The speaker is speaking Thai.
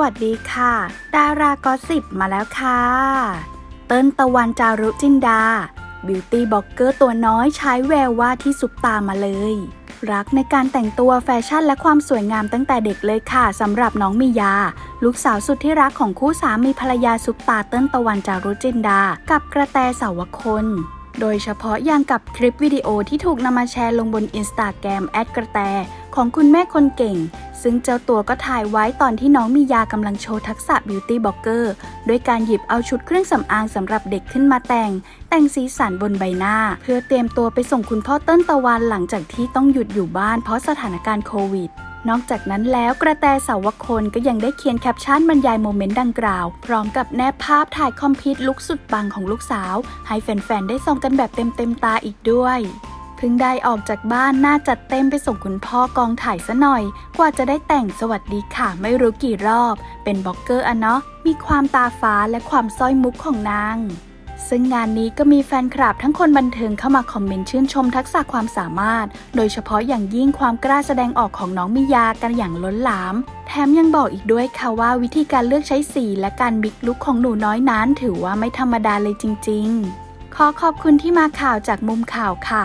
วัสดีค่ะ ดารากอสิบมาแล้วค่ะ เติ้ลตะวันจารุจินดา บิวตี้บล็อกเกอร์ตัวน้อยใช้แววว่าที่ซุปตามาเลย รักในการแต่งตัวแฟชั่นและความสวยงามตั้งแต่เด็กเลยค่ะสำหรับน้องมียา ลูกสาวสุดที่รักของคู่สามีภรรยาซุปตาเติ้ลตะวันจารุจินดา กับกระแตสาวคนโดยเฉพาะอย่างกับคลิปวิดีโอที่ถูกนำมาแชร์ลงบนอินสตาแกรมแอดกระแตของคุณแม่คนเก่ง ซึ่งเจ้าตัวก็ถ่ายไว้ตอนที่น้องมียากำลังโชว์ทักษะบิวตี้บล็อกเกอร์ด้วยการหยิบเอาชุดเครื่องสำอางสำหรับเด็กขึ้นมาแต่ง แต่งสีสันบนใบหน้า เพื่อเตรียมตัวไปส่งคุณพ่อเติ้ลตะวันหลังจากที่ต้องหยุดอยู่บ้านเพราะสถานการณ์โควิดนอกจากนั้นแล้วกระแตสาวคนก็ยังได้เขียนแคปชั่นบรรยายโมเมนต์ดังกล่าว พร้อมกับแนบภาพถ่ายคอมพิวต์ลุคสุดปังของลูกสาว ให้แฟนๆ ได้ส่องกันแบบเต็มเต็มๆตาอีกด้วย พิ่งได้ออกจากบ้านน่าจัดเต็มไปส่งคุณพ่อกองถ่ายซะหน่อย กว่าจะได้แต่งสวัสดีค่ะไม่รู้กี่รอบ เป็นบล็อกเกอร์อะเนาะ มีความตาฟ้าและความสร้อยมุกของนาง ซึ่งงานนี้ก็มีแฟนคลับทั้งคนบันเทิงเข้ามาคอมเมนต์ชื่นชมทักษะความสามารถ โดยเฉพาะอย่างยิ่งความกล้าแสดงออกของน้องมิยากันอย่างล้นหลาม แถมยังบอกอีกด้วยค่ะว่าวิธีการเลือกใช้สีและการบิ๊กลุกของหนูน้อยนั้น ถือว่าไม่ธรรมดาเลยจริง ๆ ขอขอบคุณที่มาข่าวจากมุมข่าวค่ะ